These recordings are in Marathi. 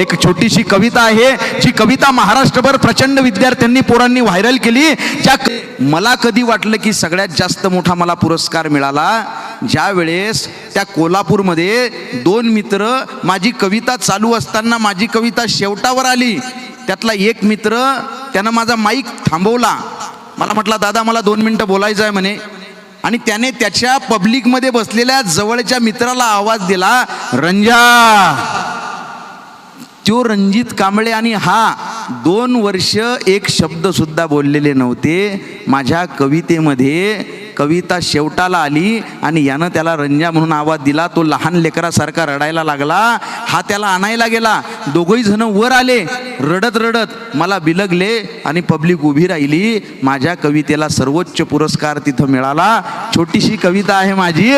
एक छोटीशी कविता आहे जी कविता महाराष्ट्रभर प्रचंड विद्यार्थ्यांनी पोरांनी व्हायरल केली ज्या मला कधी वाटलं की सगळ्यात जास्त मोठा मला पुरस्कार मिळाला ज्या वेळेस त्या कोल्हापूरमध्ये दोन मित्र माझी कविता चालू असताना माझी कविता शेवटावर आली. त्यातला एक मित्र त्यानं माझा माईक थांबवला. मला म्हटला दादा मला दोन मिनटं बोलायचं आहे म्हणे. आणि त्याने त्याच्या पब्लिकमध्ये बसलेल्या जवळच्या मित्राला आवाज दिला रंजा. त्यो रणजित कांबळे आणि हा दोन वर्ष एक शब्द सुद्धा बोललेले नव्हते. माझ्या कवितेमध्ये कविता शेवटाला आली आणि यानं त्याला रंजा म्हणून आवाज दिला. तो लहान लेकरासारखा रडायला लागला. हा त्याला आणायला गेला. दोघही जण वर आले. रडत रडत मला बिलगले आणि पब्लिक उभी राहिली. माझ्या कवितेला सर्वोच्च पुरस्कार तिथं मिळाला. छोटीशी कविता आहे माझी.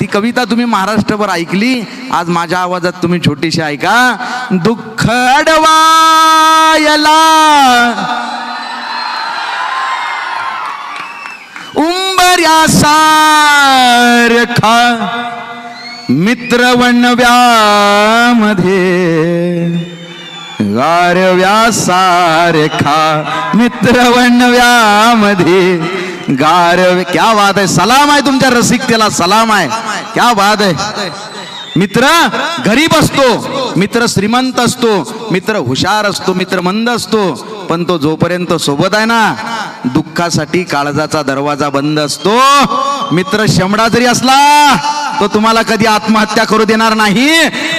ती कविता तुम्ही महाराष्ट्रभर ऐकली. आज माझ्या आवाजात तुम्ही छोटीशी ऐका. दुःख खडवायला. उंबऱ्या सारखा मित्र वणव्यामध्ये गारव्या सारखा मित्र वणव्यामध्ये गारव क्या वाद आहे. सलाम आहे तुमच्या रसिकतेला सलाम आहे. क्या वाद आहे. मित्र घरी बसतो. मित्र श्रीमंत असतो मित्र हुशार असतो मित्र मंद असतो पण तो जोपर्यंत सोबत आहे ना दुःखासाठी काळजाचा दरवाजा बंद असतो. मित्र शमडा जरी असला तो तुम्हाला कधी आत्महत्या करू देणार नाही.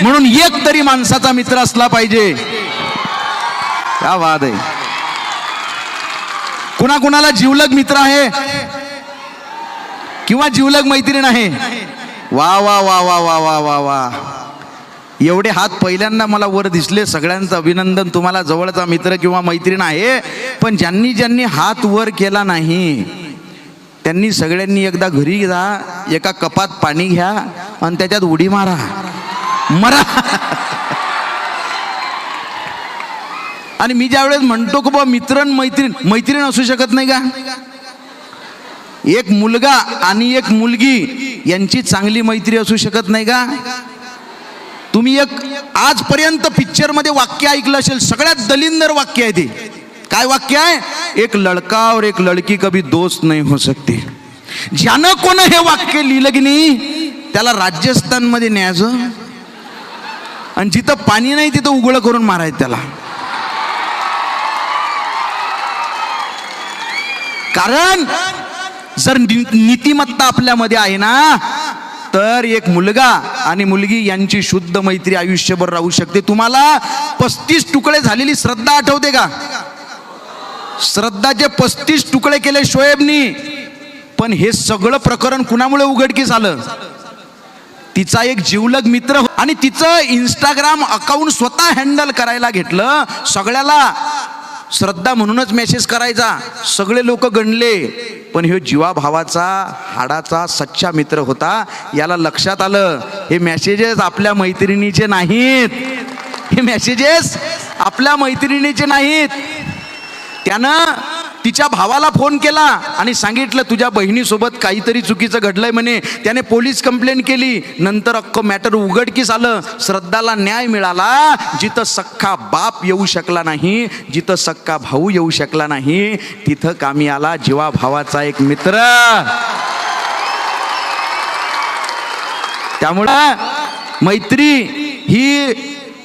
म्हणून एक तरी माणसाचा मित्र असला पाहिजे. क्या वाद आहे. कुणाकुणाला जीवलग मित्र आहे? किंवा जीवलग मैत्रीण आहे? वा वा वा वा वा वा वा वा. एवढे हात पहिल्यांदा मला वर दिसले सगळ्यांचं अभिनंदन. तुम्हाला जवळचा मित्र किंवा मैत्रीण आहे पण ज्यांनी ज्यांनी हात वर केला नाही त्यांनी सगळ्यांनी एकदा घरी जा एका कपात पाणी घ्या आणि त्याच्यात उडी मारा. मरा. आणि मी ज्या वेळेस म्हणतो की बा मित्रण मैत्रीण मैत्रीण असू शकत नाही का? एक मुलगा आणि एक मुलगी यांची चांगली मैत्री असू शकत नाही का? तुम्ही एक आजपर्यंत पिक्चरमध्ये वाक्य ऐकलं असेल सगळ्यात दलिंदर वाक्य आहे ते. काय वाक्य आहे? एक लड़का और एक लड़की कभी दोस्त नाही हो सकते ज्यानं कोण हे वाक्य लिहिलं की नाही त्याला राजस्थानमध्ये न्यायचं. आणि जिथं पाणी नाही तिथं उघडं करून मारायचं त्याला. कारण जर नीतिमत्ता आपल्यामध्ये आहे ना तर एक मुलगा आणि मुलगी यांची शुद्ध मैत्री आयुष्यभर राहू शकते. तुम्हाला पस्तीस तुकडे झालेली श्रद्धा आठवते का? श्रद्धाचे पस्तीस तुकडे केले शोएबनी पण हे सगळं प्रकरण कुणामुळे उघडकीस आलं? तिचा एक जीवलग मित्र हो- आणि तिचं इंस्टाग्राम अकाउंट स्वतः हँडल करायला घेतलं. सगळ्याला श्रद्धा म्हणूनच मेसेज करायचा. सगळे लोक गणले. पण ह्यो जीवाभावाचा हाडाचा सच्चा मित्र होता. याला लक्षात आलं हे मेसेजेस आपल्या मैत्रिणीचे नाहीत. हे मेसेजेस आपल्या मैत्रिणीचे नाहीत. त्यानं तिच्या भावाला फोन केला आणि सांगितलं तुझ्या बहिणीसोबत काहीतरी चुकीचं घडलंय म्हणे. त्याने पोलीस कंप्लेंट केली. नंतर अख्खं मॅटर उघडकीस आलं. श्रद्धाला न्याय मिळाला. जिथं सख्खा बाप येऊ शकला नाही जिथं सख्खा भाऊ येऊ शकला नाही तिथं कामी आला जीवा भावाचा एक मित्र. त्यामुळं मैत्री ही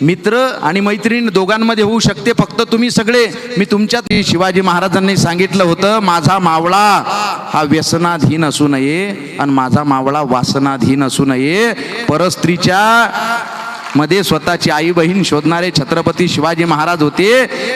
मित्र आणि मैत्रीण दोघांमध्ये होऊ शकते. फक्त तुम्ही सगळे मी तुमच्यात शिवाजी महाराजांनी सांगितलं होतं माझा मावळा हा व्यसनाधीन असू नये आणि माझा मावळा वासनाधीन असू नये. परस्त्रीच्या मध्ये स्वतःची आई बहीण शोधणारे छत्रपती शिवाजी महाराज होते.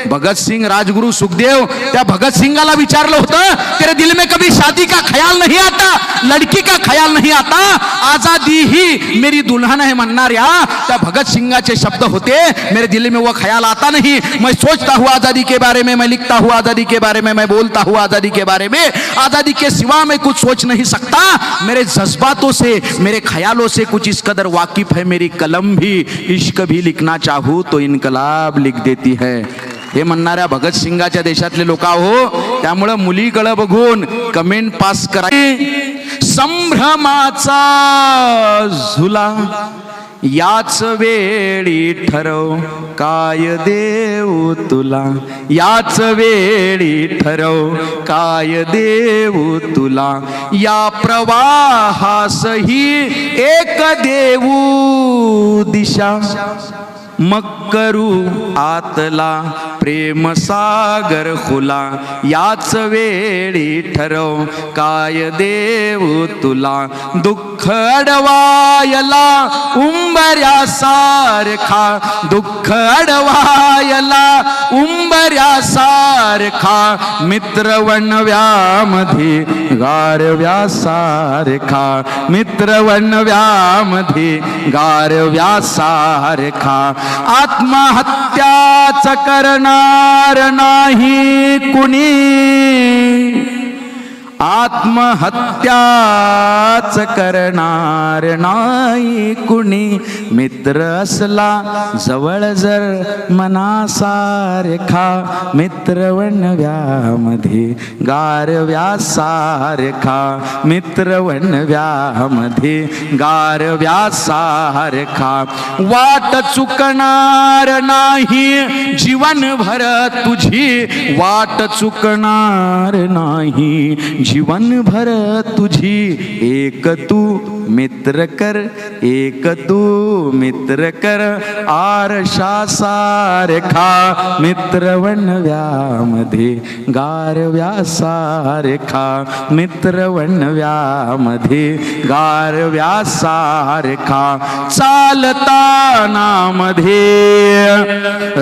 भगतसिंग राजगुरु सुखदेव, त्या भगतसिंगाला विचारलं होतं तेरे दिल में कभी शादी का ख्याल नहीं आता? लड़की का ख्याल नहीं आता? आज़ादी ही मेरी दुल्हन है म्हणणाऱ्या त्या भगतसिंगाचे शब्द होते, मेरे दिल में वो ख्याल आता नहीं. मैं सोचता हूँ आज़ादी के बारे में, मैं लिखता हूँ आज़ादी के बारे में, मैं बोलता हूँ आज़ादी के बारे में. आज़ादी के सिवा मैं कुछ सोच नहीं सकता. मेरे जज्बातों से, मेरे ख्यालों से कुछ इस कदर वाकिफ है मेरी कलम भी. इश्क भी लिखना चाहू तो इनकलाब लिख देती है। हे म्हणणाऱ्या भगतसिंगाच्या देशातले लोक हो त्यामुळं मुलीकडं बघून कमेंट पास करा. संभ्रमाचा झुला. याच वेळी ठरव काय देऊ तुला? याच वेळी ठरव काय देऊ तुला? या प्रवाहासही एक देऊ दिशा. मग करू आतला प्रेम सागर खुला याच वेळी ठरव काय देव तुला? दुःख अडवायला उंबऱ्या सारखा दुःख अडवायला उंबऱ्या सारखा मित्र वणव्यामध्ये गारव्या सारखा मित्र वणव्यामध्ये गारव्या सारखा आत्महत्याच करणार नाही कुणी. आत्महत्याच करणार नाही कुणी. मित्र असला जवळ जर मनासारखा. मित्र वणव्यामध्ये गारव्या सारखा मित्र वणव्यामध्ये गारव्या वाट चुकणार नाही जीवनभर तुझी. वाट चुकणार नाही जीवनभर तुझी एक तू मित्र कर एक तू मित्र कर आरशा सारखा मित्र व्यामध्ये गारव्या सारखा मित्र व्यामध्ये गारव्या सारखा चालताना मध्ये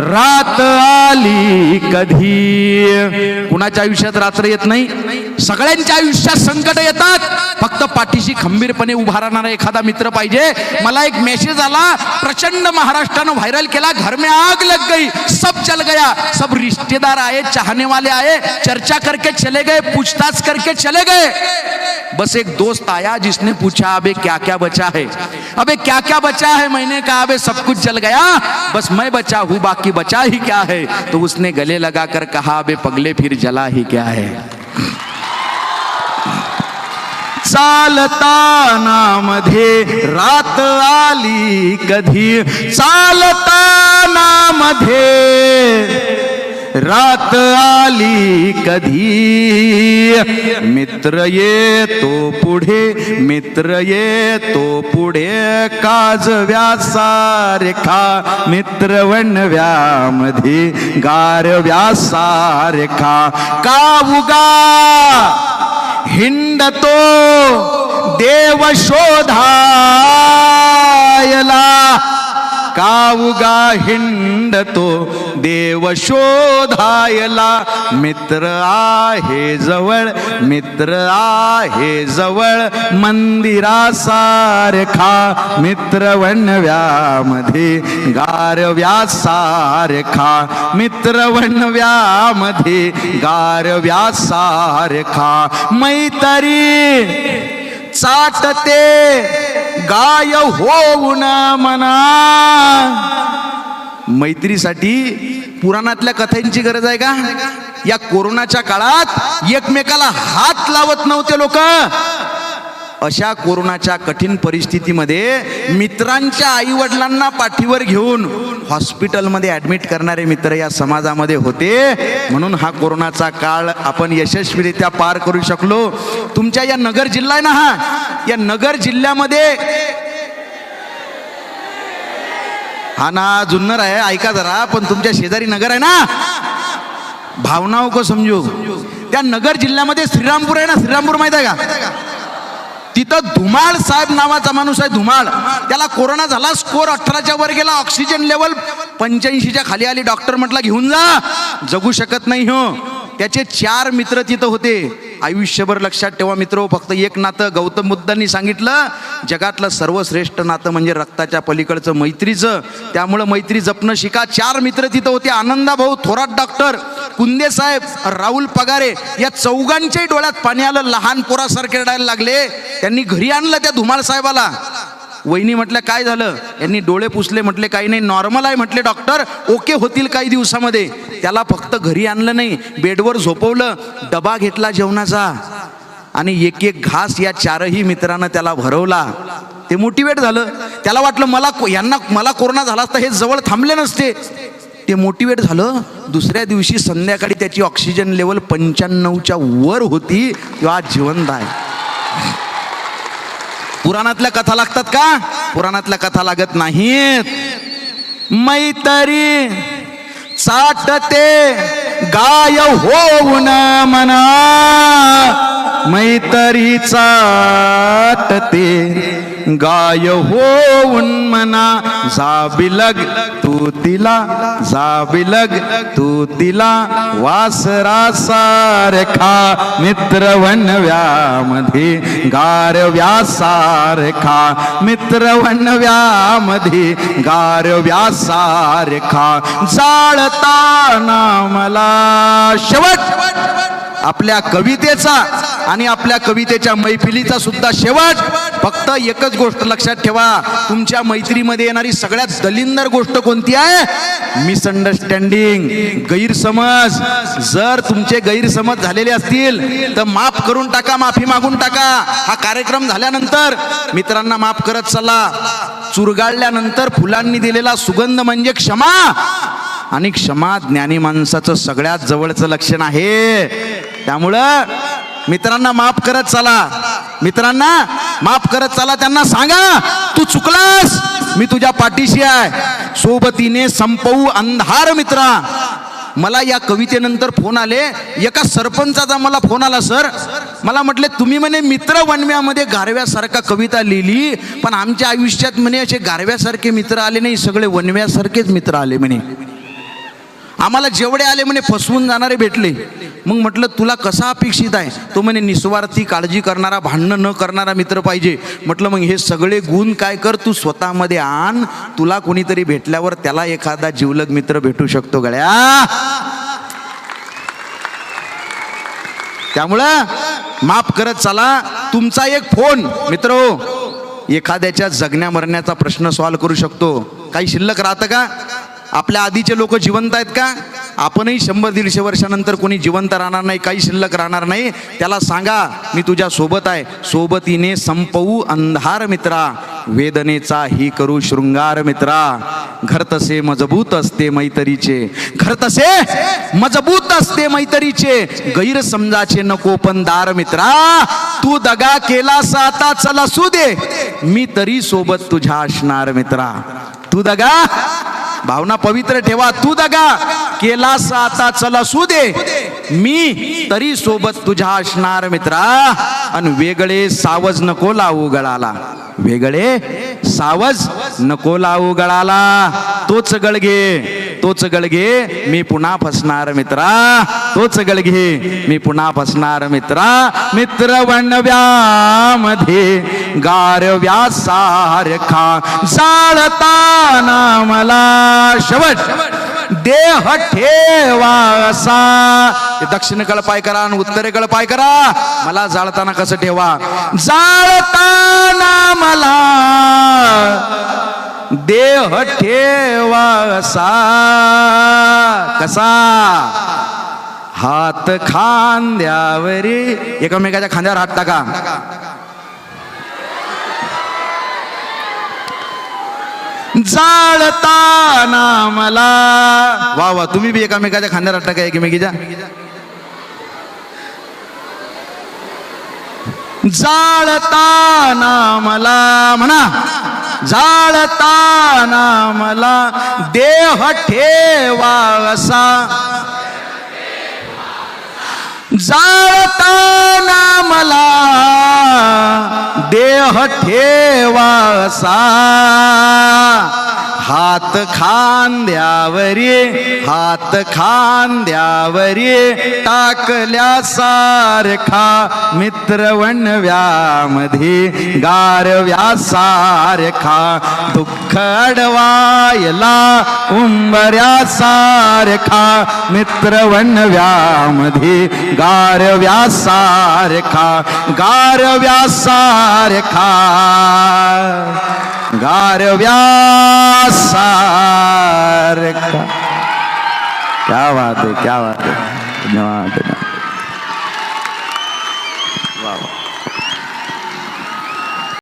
रात आली कधी? कुणाच्या आयुष्यात रात्र येत नाही? सगळ्यांच्या आयुष्यात संकट येतात. फक्त पाठीशी खंबीरपणे उभा राहणारा एखादा मित्र पाहिजे. मला एक मेसेज आला. प्रचंड महाराष्ट्रानं व्हायरल केला. घर में आग लग गई. सब चल गया. सब रिश्तेदार आए चाहने वाले आए. चर्चा करके चले गए पूछताछ करके चले गए. बस एक दोस्त आया जिसने पूछा अबे क्या क्या बचा है? अबे क्या क्या बचा है? मैंने कहा अबे सब कुछ जल गया. बस मैं बचा हूं बाकी बचा ही क्या है? तो उसने गले लगाकर कहा अबे पगले फिर जला ही क्या है? चालतानामध्ये रात आली कधी? चालतानामध्ये रात आली कधी? मित्र येतो पुढे मित्र येतो पुढे काजव्या सारखा मित्र वणव्यामध्ये गारव्या सारखा. का उगा? हिंडतो. देव शोधायला. कावगा हिंडतो देव शोधायला मित्र आहे जवळ मित्र आहे जवळ मंदिरासारखा मित्र वणव्यामध्ये गारव्यासारखा मित्र वणव्यामध्ये गारव्यासारखा मैतरी मैतरी चाटते गाय होऊन मना. मैत्रीसाठी पुराणातल्या कथांची गरज आहे का? या कोरोनाच्या काळात एकमेकाला हात लावत नव्हते लोक. अशा कोरोनाच्या कठीण परिस्थितीमध्ये मित्रांच्या आई वडिलांना पाठीवर घेऊन हॉस्पिटलमध्ये ऍडमिट करणारे मित्र या समाजामध्ये होते. म्हणून हा कोरोनाचा काळ आपण यशस्वीरित्या पार करू शकलो. तुमच्या या नगर जिल्हा आहे ना हा? या नगर जिल्ह्यामध्ये हा ना जुन्नर आहे ऐका जरा पण तुमच्या शेजारी नगर आहे ना? भावनाओं हो को समजू. त्या नगर जिल्ह्यामध्ये श्रीरामपूर आहे ना? श्रीरामपूर माहीत आहे का? तिथं धुमाळ साहेब नावाचा माणूस आहे धुमाळ. त्याला कोरोना झाला स्कोर अठराच्या वर गेला ऑक्सिजन लेवल पंच्याऐंशीच्या खाली आली. डॉक्टर म्हटला घेऊन जा. जगू शकत नाही हो. त्याचे चार मित्र तिथं होते. आयुष्यभर लक्षात ठेवा मित्र फक्त एक नातं. गौतम बुद्धांनी सांगितलं जगातलं सर्वश्रेष्ठ नातं म्हणजे रक्ताच्या पलीकडचं मैत्रीचं. त्यामुळं मैत्री जपणं शिका. चार मित्र तिथं होते. आनंदा भाऊ थोरात डॉक्टर. कुंदे साहेब राहुल पगारे या चौघांच्याही डोळ्यात पाणी आलं लहान पोरासारखे रडायला लागले. त्यांनी घरी आणलं त्या धुमाळ साहेबाला. वहिनी म्हटलं काय झालं? यांनी डोळे पुसले म्हटले काही नाही नॉर्मल आहे म्हटले डॉक्टर ओके होतील काही दिवसामध्ये. त्याला फक्त घरी आणलं नाही बेडवर झोपवलं डबा घेतला जेवणाचा. आणि एक एक घास या चारही मित्रानं त्याला भरवला. ते मोटिवेट झालं. त्याला वाटलं मला को- यांना मला कोरोना झाला असता हे जवळ थांबले नसते. ते मोटिवेट झालं. दुसऱ्या दिवशी संध्याकाळी त्याची ऑक्सिजन लेवल पंच्याण्णवच्या वर होती. किंवा आज जिवंत आहे. पुराणातल्या कथा लागतात का? पुराणातल्या कथा लागत नाहीत. मैतरी चाटते गाय होऊन मना. मैतरी चाटते गाय होऊन म्हणा जाबिलग तू तिला जाबिलग तू तिला वासरा सारखा मित्र वनव्यामध्ये गारव्या सारखा मित्र वनव्यामध्ये गारव्या सारखा जाळताना मला शेवट. आपल्या कवितेचा आणि आपल्या कवितेच्या मैफिलीचा सुद्धा शेवट. फक्त एकच गोष्ट लक्षात ठेवा. तुमच्या मैत्रीमध्ये येणारी सगळ्यात दलिंदर गोष्ट कोणती आहे? मिसअंडरस्टँडिंग गैरसमज. जर तुमचे गैरसमज झालेले असतील तर माफ करून टाका माफी मागून टाका. हा कार्यक्रम झाल्यानंतर मित्रांना माफ करत चला. चुरगाळल्यानंतर फुलांनी दिलेला सुगंध म्हणजे क्षमा. आणि क्षमा ज्ञानी माणसाचं सगळ्यात जवळचं लक्षण आहे. त्यामुळं मित्रांना माफ करत चला. मित्रांना माफ करत चला त्यांना सांगा तू चुकलास मी तुझ्या पाठीशी आहे. सोबतीने संपवू अंधार मित्रा. मला या कवितेनंतर फोन आले. एका सरपंचाचा मला फोन आला सर. मला म्हटले तुम्ही म्हणे मित्र वनव्यामध्ये गारव्यासारखा कविता लिहिली पण आमच्या आयुष्यात म्हणे असे गारव्यासारखे मित्र आले नाही सगळे वनव्यासारखेच मित्र आले म्हणे. आम्हाला जेवढे आले म्हणे फसवून जाणारे भेटले. मग म्हटलं तुला कसा अपेक्षित आहे? तो म्हणे निस्वार्थी काळजी करणारा भांडणं न करणारा मित्र पाहिजे. म्हटलं मग हे सगळे गुण काय कर तू स्वतःमध्ये आण. तुला कोणीतरी भेटल्यावर त्याला एखादा जिवलग मित्र भेटू शकतो गळ्या त्यामुळं माफ करत चला. तुमचा एक फोन. मित्र एखाद्याच्या जगण्या मरण्याचा प्रश्न सॉल्व्ह करू शकतो. काही शिल्लक राहतं का? आपल्या आधीचे लोक जिवंत आहेत का? आपणही शंभर दीडशे वर्षानंतर कोणी जिवंत राहणार नाही काही शिल्लक राहणार नाही. त्याला सांगा मी तुझ्या सोबत आहे. सोबतीने संपवू अंधार मित्रा. वेदनेचा ही करू शृंगार मित्रा. घर तसे मजबूत असते मैत्रीचे. घर तसे मजबूत असते मैत्रीचे. गैरसमजाचे नको पण दार मित्रा. तू दगा केलास आता चल असू दे मी तरी सोबत तुझ्या असणार मित्रा. तू दगा भावना पवित्र ठेवा. तू दगा. केलास आता चला असू दे मी तरी सोबत तुझ्या असणार मित्रा. आणि वेगळे सावज नको लावू गळाला. वेगळे सावज नको लावू गळाला. तोच गळगे. तोच गळगे मी पुन्हा फसणार मित्रा तोच गळगे मी पुन्हा फसणार मित्रा मित्र वणव्यामध्ये गारव्या सारखा जाळताना मला शेवट देह ठेवा असा ते दक्षिणेकडे पाय करा आणि उत्तरेकडे पाय करा मला जाळताना कसं ठेवा जाळताना मला देह ठेवा असा कसा? हात खांद्यावरी एकमेकाच्या खांद्यावर हात टाका. जाळताना मला वा वा तुम्ही बी एकामेकाच्या खांद्यावर हात टाका एकमेकीच्या. जाळताना मला म्हणा. जाळताना मला देह ठेवासा जाळताना मला देह ठेवासा हात खांद्यावरी हात खांद्यावरी टाकल्या सारखा मित्र वनव्यामध्ये गारव्या सारखा दुःख अडवायला उंबऱ्या सारखा मित्र वनव्यामध्ये गारव्या सारखा गारव्या सारखा गारव्यासारखा क्या बात है क्या बात है. धन्यवाद धन्यवाद.